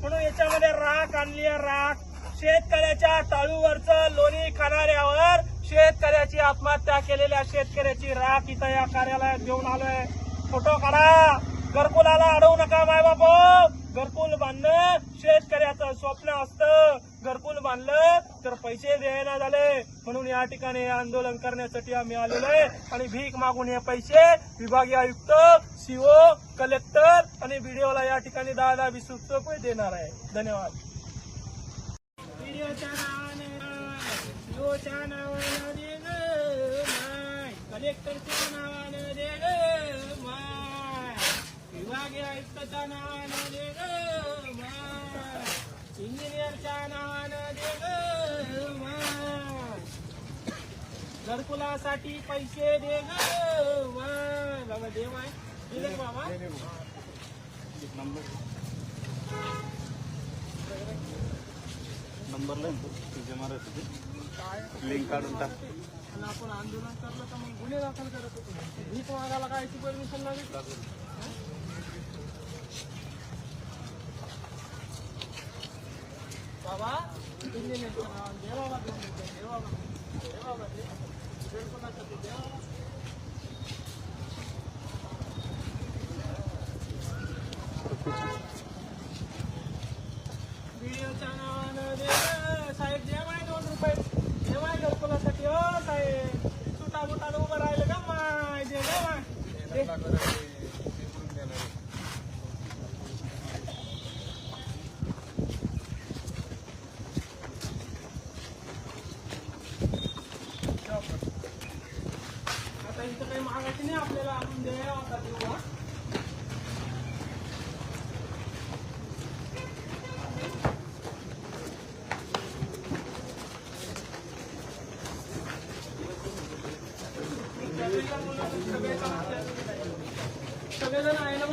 म्हणून याच्यामध्ये राख आणली आहे राख. शेतकऱ्याच्या टाळूवरचं लोणी खाणाऱ्यावर शेतकऱ्याची आत्महत्या केलेल्या शेतकऱ्याची राख इथं या कार्यालयात घेऊन आलोय. फोटो काढा. घरकुलाला अडवू नका माय बाप घरकुल बांधणं शेतकऱ्याचं स्वप्न असतं. घरकुल बांधलं तर पैसे द्यायला झाले. म्हणून या ठिकाणी आंदोलन करण्यासाठी आम्ही आलेलो आहे. आणि भीक मागून हे पैसे विभागीय आयुक्त सीओ कलेक्टर आणि व्हिडिओला या ठिकाणी दहा दहा वीस रुपये देणार आहे. धन्यवाद. व्हिडिओच्या नावानं ग माय कलेक्टरच्या नावानं दे ग माय विभागीय आयुक्ताच्या नावानं दे ग माय इंजिनियरच्या नावानं दे ग माय घरकुलासाठी पैसे दे ग माय बाबा दे माय बाबा. नंबर. नंबर ना तो, तुझ्या महाराष्ट्राचे लिंक काढून टाक. आणि आपण आंदोलन करलं तर मग गुन्हे दाखल करत होतो. भीक मागायला काय परमिशन लागेल. बाबा इंजिनियरचं बाबा दोन बाबा. दे बाबा दे बाबा. ఆయన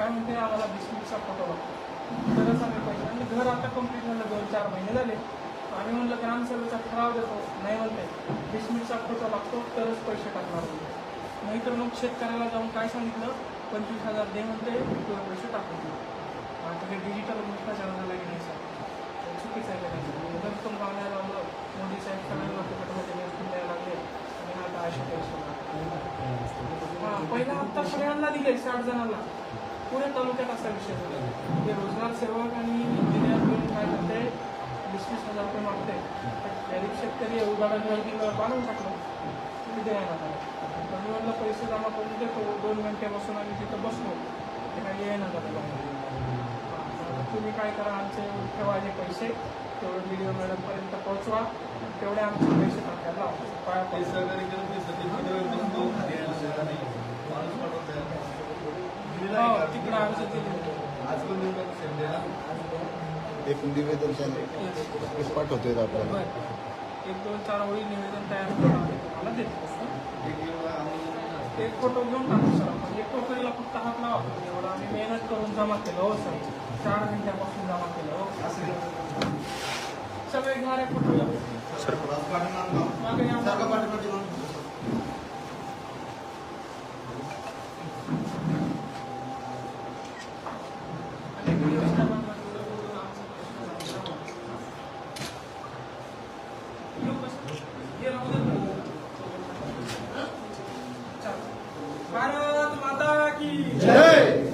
काय म्हणते आम्हाला बिस्किटचा फोटो लागतो तरच आम्ही पाहिजे आणि घर आता कंप्लीट झालं दोन चार महिने झाले. आम्ही म्हणलं ग्रामसभेचा ठराव देतो. नाही म्हणते. बिस्मिटचा फोटो लागतो तरच पैसे टाकणार नाही तर मग शेतकऱ्याला जाऊन काय सांगितलं? पंचवीस हजार दे म्हणते तुला पैसे टाकून आता हे डिजिटल भ्रष्टाचार झाला की नाही सर चुकीचं आहे का नाही? तुम लावण्याला लावलं. मोदी साहेब सगळे लोक कटमध्ये द्यायला लागले. आणि आता आशा पैसे हां पहिला हप्ता सगळ्यांना दिले साठ जणांना. पुणे तालुक्यात असा विषय झाला ते रोजगार सेवक आणि इंजिनियर मिळून काय करते वीस वीस हजार रुपये मागते गरीब शेतकरी उदाहरण बांधून टाकलं तुम्ही द्या ना तर मी म्हणलं पैसे जमा करून देतो दोन घंटे बसून आम्ही तिथं बसलो ते काही येणार तुम्ही काय करा आमचे ठेवा जे पैसे तेवढे व्हिडिओ मॅडमपर्यंत पोहोचवा तेवढे आमचे पैसे टाकायला लावा. वगैरे ते पडतो. केलं ते तिकडं आमचं आज पण? एक निवेदन त्याने पाठवतोय आपल्याला? बरं. एक दोन चार ओळी निवेदन तयार करून तुम्हाला देतो. एक फोटो घेऊन टाकू सर आपण. एक टोकरीला फक्त हात लावा. एवढं आम्ही मेहनत करून जमा केलं हो सर. चार घंट्यापासून जमा केलं हो. असं सगळे घेणारे फोटो घ्या. मागे या. आणि व्हिडिओ साहेबांना बोलून आमचं येऊ कसं? ये राहू दे ना. चल. भारत माता की जय।